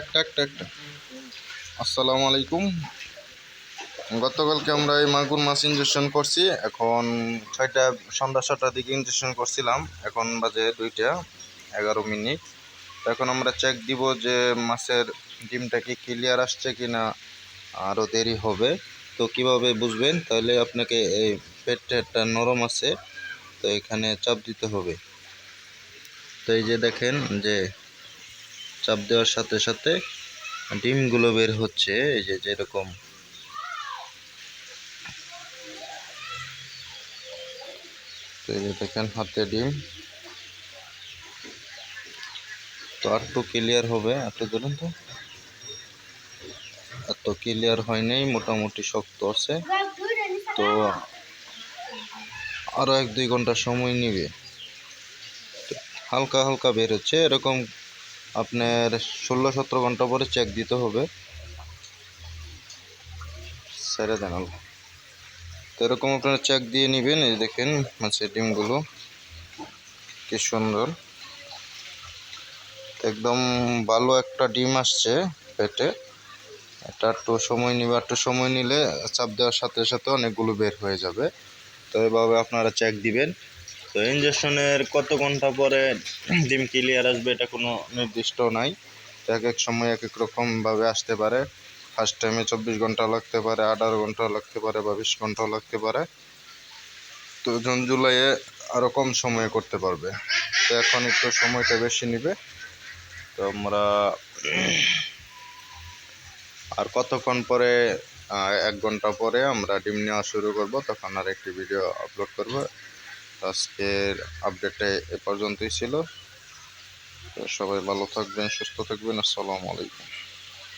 একটা একটা একটা আসসালামু আলাইকুম। গতকালকে আমরা এই মাগুর মাছ ইঞ্জেকশন করছি। এখন ছয়টা, সন্ধ্যা ছটার দিকে ইঞ্জেকশন করছিলাম। এখন বাজে দুইটা, এগারো মিনিট। এখন আমরা চেক দিব যে মাছের ডিমটা কি ক্লিয়ার আসছে কি না আরও দেরি হবে। তো কীভাবে বুঝবেন? তাহলে আপনাকে এই পেটটা একটা নরম আছে, তো এখানে চাপ দিতে হবে। তো এই যে দেখেন যে চাপ দেওয়ার সাথে সাথে ডিমগুলো বের হচ্ছে, এই যে, যেরকম। তো দেখেন হাতে ডিম। তো আর একটু ক্লিয়ার হবে একটু ধরুন তো এত ক্লিয়ার হয় নাই, মোটামুটি শক্ত আছে। তো আরও এক দুই ঘণ্টা সময় নিবে। তো হালকা হালকা বের হচ্ছে, এরকম আপনার ষোলো সতেরো ঘণ্টা পরে চেক দিতে হবে। দেন আল্লাহ। তো এরকম আপনারা চেক দিয়ে নেবেন, এই দেখেন মাছের ডিমগুলো কি সুন্দর। একদম ভালো একটা ডিম আসছে পেটে। এটা একটু সময় নিবে, একটু সময় নিলে চাপ দেওয়ার সাথে সাথে অনেকগুলো বের হয়ে যাবে। তো এভাবে আপনারা চেক দিবেন। তো ইঞ্জেকশনের কত ঘণ্টা পরে ডিম ক্লিয়ার আসবে এটা কোনো নির্দিষ্ট নাই। এক এক সময় এক এক রকমভাবে আসতে পারে। ফার্স্ট টাইমে চব্বিশ ঘণ্টা লাগতে পারে, আঠারো ঘণ্টা লাগতে পারে বা বিশ ঘন্টাও লাগতে পারে। তো জুন জুলাইয়ে আরও কম সময়ে করতে পারবে। তো এখন একটু সময়টা বেশি নিবে। তো আমরা আর কতক্ষণ পরে এক ঘণ্টা পরে আমরা ডিম নেওয়া শুরু করব, তখন আর একটি ভিডিও আপলোড করব। আজকের আপডেটে এ পর্যন্তই ছিল। সবাই ভালো থাকবেন সুস্থ থাকবেন। আসসালামু আলাইকুম।